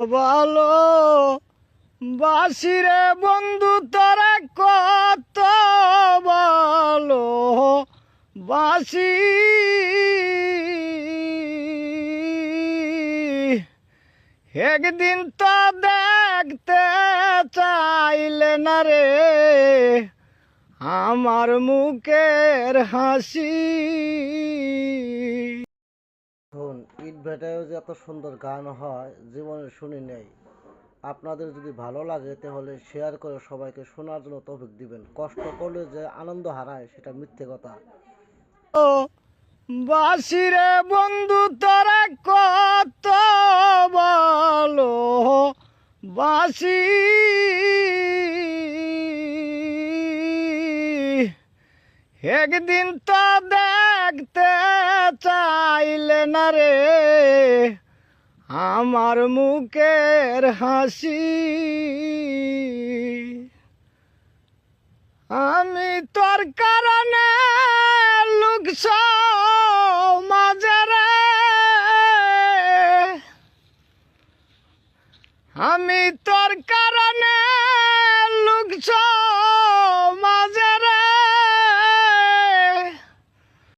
ভালো বাসিরে বন্ধু তোরা কত ভালো বাসি। একদিন তো দেখতে চাইলে না রে, আমার মুখের হাসি। ভেটায়ও যে এত সুন্দর গান হয়, জীবনে শুনি নেই। আপনাদের যদি ভালো লাগে, তাহলে শেয়ার করে সবাইকে শোনার জন্য তৌফিক দিবেন। কষ্ট করলে যে আনন্দ হারায়, সেটা মিথ্যে কথা। ও বাসিরে বন্ধু, তারা কত ভালো। বাসি একদিন তো দেখতে চাইলে না রে আমার মুখের হাসি। আমি তোর কারণে লুকস মাঝারে আমি তোর কারণে